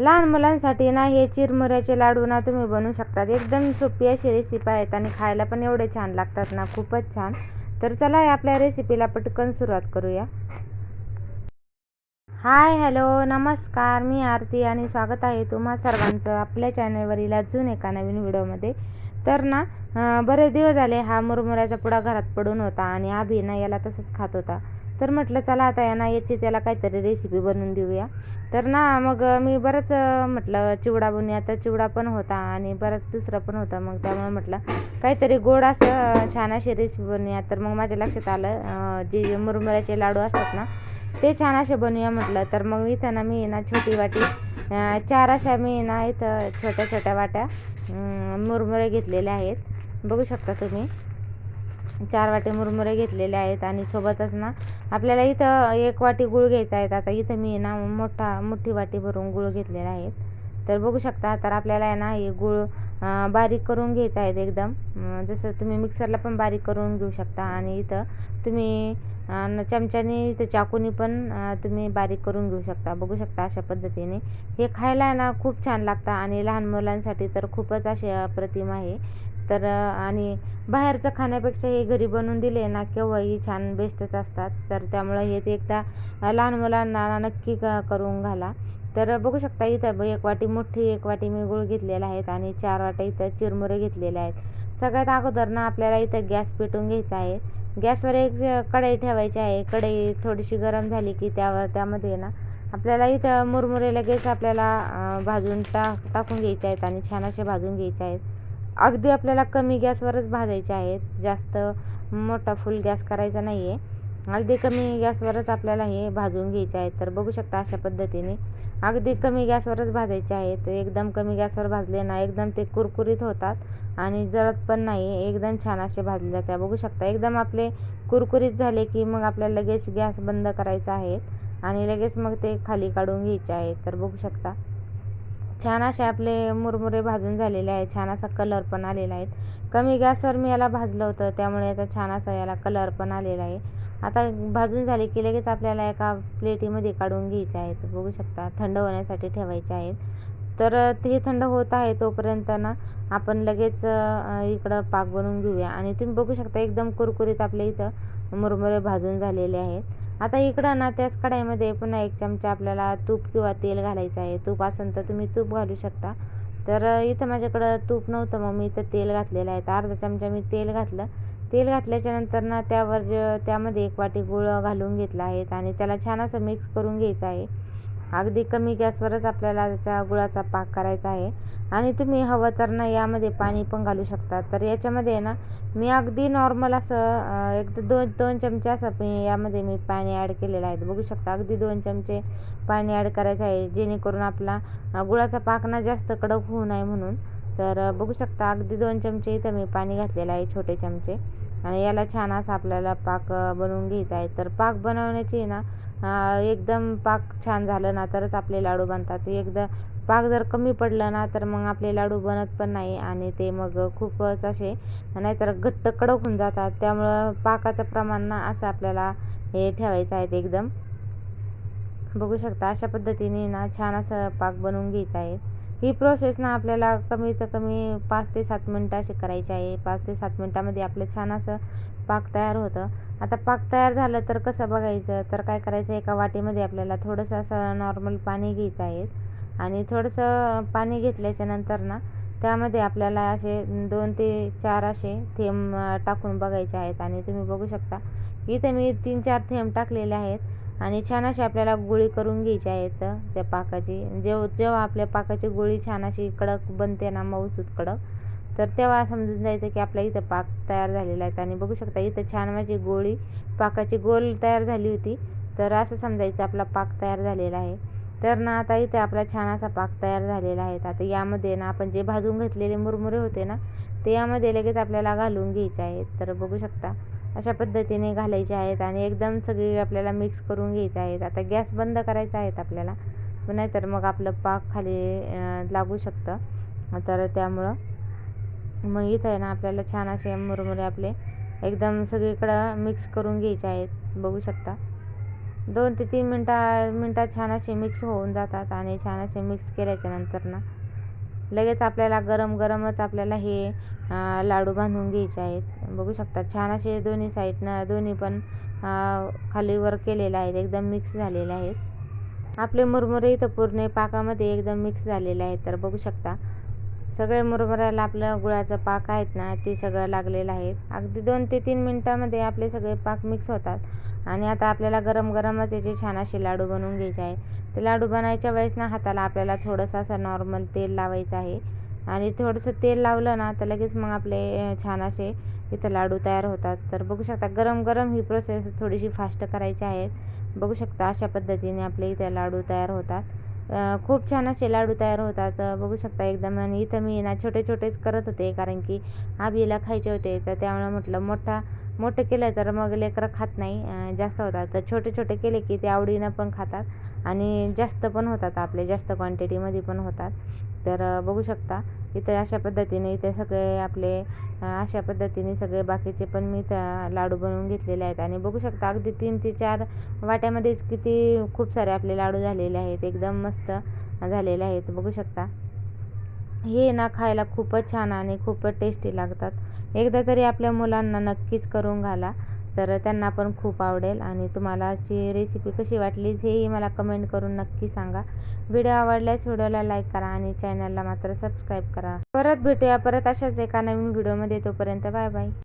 लहान मुलांसाठी ना हे चिरमुऱ्याचे लाडू ना तुम्ही बनवू शकतात. एकदम सोपी अशी रेसिपी आहेत आणि खायला पण एवढे छान लागतात ना खूपच छान. तर चला आपल्या रेसिपीला पटकन सुरुवात करूया. हाय हॅलो नमस्कार. मी आरती आणि स्वागत आहे तुम्हा सर्वांचं आपल्या चॅनलवरील अजून एका नवीन व्हिडिओमध्ये तर ना बरेच दिवस झाले हा मुरमुऱ्याचा पुडा घरात पडून होता आणि आभी ना याला तसंच खात होता. तर म्हटलं चला आता यांना याची त्याला काहीतरी रेसिपी बनवून देऊया. तर ना मग मी बरंच म्हटलं चिवडा बनवूया. तर चिवडा पण होता आणि बरंच दुसरं पण होता. मग त्यामुळे म्हटलं काहीतरी गोड असं छान अशी रेसिपी बनवूया. तर मग माझ्या लक्षात आलं जे मुरमुऱ्याचे लाडू असतात ना ते छान असे बनवूया म्हटलं. तर मग इथं ना मी ना छोटी वाटी चार अशा मी ना इथं छोट्या छोट्या वाट्या मुरमुरे घेतलेल्या आहेत. बघू शकता तुम्ही. चार वाटे मुरमुरे घेतलेले आहेत आणि सोबतच ना आपल्याला इथं एक वाटी गुळ घ्यायचा आहे. आता इथं मी ना मोठा मोठी वाटी भरून गुळ घेतलेला आहे. तर बघू शकता तर आपल्याला आहे ना हे गुळ बारीक करून घ्यायचा आहेत एकदम. जसं तुम्ही मिक्सरला पण बारीक करून घेऊ शकता आणि इथं तुम्ही चमच्याने इथं चाकूनी पण तुम्ही बारीक करून घेऊ शकता. बघू शकता अशा पद्धतीने. हे खायला ना खूप छान लागतं आणि लहान मुलांसाठी तर खूपच असे अप्रतिम आहे. तर आणि बाहेरचं खाण्यापेक्षा हे घरी बनवून दिले ना केव्हाही छान बेस्टच असतात. तर त्यामुळं हे ते एकदा लहान मुलांना नक्की क करून घाला. तर बघू शकता इथं एक वाटी मोठी एक वाटी मी गूळ घेतलेला आहेत आणि चार वाट्या इथं चिरमुरे घेतलेले आहेत. सगळ्यात अगोदर ना आपल्याला इथं गॅस पेटून घ्यायचा आहे. गॅसवर एक कढई ठेवायची आहे. कढई थोडीशी गरम झाली की त्यावर त्यामध्ये ना आपल्याला इथं मुरमुरे लगेच आपल्याला भाजून टाक टाकून घ्यायचे आहेत आणि छान असे भाजून घ्यायचे आहेत. अगदी आपल्याला कमी गॅसवरच भाजायचे आहेत. जास्त मोठा फुल गॅस करायचा नाही आहे अगदी कमी गॅसवरच आपल्याला हे भाजून घ्यायचे आहेत. तर बघू शकता अशा पद्धतीने. अगदी कमी गॅसवरच भाजायचे आहेत. एकदम कमी गॅसवर भाजले ना एकदम ते कुरकुरीत होतात आणि जळत पण नाही. एकदम छान असे भाजले जाते बघू शकता एकदम आपले कुरकुरीत झाले की मग आपल्याला लगेच गॅस बंद करायचा आहे. आणि लगेच मग ते खाली काढून घ्यायचे आहेत. तर बघू शकता. छान असे आपले मुरमुरे भाजून झालेले आहेत छान असा कलर पण आलेला आहे. कमी गॅसवर मी याला भाजलं होतं त्यामुळे याचा छान असा याला कलर पण आलेला आहे. आता भाजून झाले की लगेच आपल्याला एका प्लेटीमध्ये काढून घ्यायचे आहेत बघू शकता थंड होण्यासाठी ठेवायचे आहेत तर ते थंड होत आहे तोपर्यंत ना आपण लगेच इकडं पाक बनवून घेऊया. आणि तुम्ही बघू शकता एकदम कुरकुरीत आपल्या इथं मुरमुरे भाजून झालेले आहेत. आता इकडं ना त्याच कढाईमध्ये पुन्हा एक चमचा आपल्याला तूप किंवा तेल घालायचं आहे. तूप असेल तर तुम्ही तूप घालू शकता. तर इथं माझ्याकडं तूप नव्हतं मग मी इथं तेल घातलेलं आहे. तर अर्धा चमचा मी तेल घातलं. तेल घातल्याच्यानंतर ना त्यावर ज त्यामध्ये एक वाटी गुळ घालून घेतला आहे आणि त्याला छान असं मिक्स करून घ्यायचं आहे. अगदी कमी गॅसवरच आपल्याला त्याचा गुळाचा पाक करायचा आहे. आणि तुम्ही हवं तर ना यामध्ये पाणी पण घालू शकता. तर याच्यामध्ये ना मी अगदी नॉर्मल असं एक दोन दोन चमचे असं मी यामध्ये मी पाणी ॲड केलेलं आहे. बघू शकता अगदी दोन चमचे पाणी ॲड करायचं आहे जेणेकरून आपला गुळाचा पाक ना जास्त कडक होऊ नये म्हणून. तर बघू शकता अगदी दोन चमचे इथं मी पाणी घातलेलं आहे छोटे चमचे. आणि याला छान असा आपल्याला पाक बनवून घ्यायचा आहे. तर पाक बनवण्याची ना एकदम पाक छान झालं ना तरच आपले लाडू बनतात. एकदा पाक जर कमी पडलं ना तर मग आपले लाडू बनत पण नाही आणि ते मग खूपच असे नाहीतर घट्ट कडक होऊन जातात. त्यामुळं पाकाचं प्रमाण ना असं आपल्याला हे ठेवायचं आहे एकदम. बघू शकता अशा पद्धतीने ना छान असं पाक बनवून घ्यायचं आहे. ही प्रोसेस ना आपल्याला कमीत कमी पाच ते सात मिनटं अशी करायची आहे. पाच ते सात मिनटामध्ये आपलं छान असं पाक तयार होतं. आता पाक तयार झालं तर कसं बघायचं? तर काय करायचं? एका वाटीमध्ये आपल्याला थोडंसं असं नॉर्मल पाणी घ्यायचं आहे. आणि थोडंसं पाणी घेतल्याच्या नंतर ना त्यामध्ये आपल्याला असे दोन ते चार असे थेंब टाकून बघायचे आहेत. आणि तुम्ही बघू शकता इथे मी तीन चार थेंब टाकलेले आहेत. आणि छान अशी आपल्याला गोळी करून घ्यायची आहेत त्या पाकाची. जेव जेव्हा आपल्या पाकाची गोळी छान अशी कडक बनते ना मऊसूत कडक तर तेव्हा समजून जायचं की आपल्या इथं पाक तयार झालेला आहे आणि बघू शकता इथं छान माझी गोळी पाकाची गोल तयार झाली होती. तर असं समजायचं आपला पाक तयार झालेला आहे. तर ना आता इथे आपला छान असा पाक तयार झालेला आहे. आता यामध्ये ना आपण जे भाजून घेतलेले मुरमुरे होते ना ते यामध्ये लगेच आपल्याला घालून घ्यायचे आहेत. तर बघू शकता अशा पद्धतीने घालायचे आहेत आणि एकदम सगळी आपल्याला मिक्स करून घ्यायचे आहेत. आता गॅस बंद करायचा आहेत आपल्याला. नाहीतर मग आपलं पाक खाली लागू शकतं. तर त्यामुळं मग इथं आहे ना आपल्याला छान असे मुरमुरे आपले एकदम सगळीकडं मिक्स करून घ्यायचे आहेत. बघू शकता. दोन ते तीन मिनटा मिनटात छान असे मिक्स होऊन जातात आणि छान असे मिक्स केल्याच्यानंतर ना लगेच आपल्याला गरम गरमच आपल्याला हे लाडू बांधून घ्यायचे आहेत. बघू शकता छान असे दोन्ही साईडनं दोन्ही पण खाली वर केलेले आहेत एकदम मिक्स झालेले आहेत. आपले मुरमुरे इथं पूर्ण पाकामध्ये एकदम मिक्स झालेले आहेत. तर बघू शकता सगळे मुरमुऱ्याला आपलं गुळाचं पाक आहेत ना ते सगळं लागलेलं आहे. अगदी दोन ते तीन मिनटामध्ये आपले सगळे पाक मिक्स होतात. आणि आता आपल्याला गरम गरमच याचे छान असे लाडू बनवून घ्यायचे आहे. ते लाडू बनायच्या वेळेस ना हाताला आपल्याला थोडंसं असं नॉर्मल तेल लावायचं आहे. आणि थोडंसं तेल लावलं ना तर लगेच मग आपले छान असे इथं लाडू तयार होतात. तर बघू शकता गरम गरम ही प्रोसेस थोडीशी फास्ट करायची आहे. बघू शकता अशा पद्धतीने आपले इथे लाडू तयार होतात. खूप छान असे लाडू तयार होतात. बघू शकता एकदम. आणि इथं मी ना छोटे छोटेच करत होते कारण की आबीला खायचे होते तर त्यामुळे म्हटलं मोठा मोठे केलं तर मग लेकरं खात नाही जास्त होतात. तर छोटे छोटे केले की ते आवडीनं पण खातात आणि जास्त पण होतात आपले जास्त क्वांटिटीमध्ये पण होतात. तर बघू शकता इथे अशा पद्धतीने इथे सगळे आपले अशा पद्धतीने सगळे बाकीचे पण मी त्या लाडू बनवून घेतलेले आहेत. आणि बघू शकता अगदी तीन ते चार वाट्यामध्येच किती खूप सारे आपले लाडू झालेले आहेत. एकदम मस्त झालेले आहेत. बघू शकता. हे ना खायला खूपच छान आणि खूपच टेस्टी लागतात. एकदा तरी आपल्या मुलांना नक्कीच करून घाला तर त्यांना पण खूप आवडेल. आणि तुम्हाला अशी रेसिपी कशी वाटली हेही मला कमेंट करून नक्की सांगा. व्हिडिओ आवडल्यास व्हिडिओला लाईक करा आणि चॅनलला मात्र सबस्क्राईब करा. परत भेटूया परत अशाच एका नवीन व्हिडिओमध्ये तोपर्यंत बाय बाय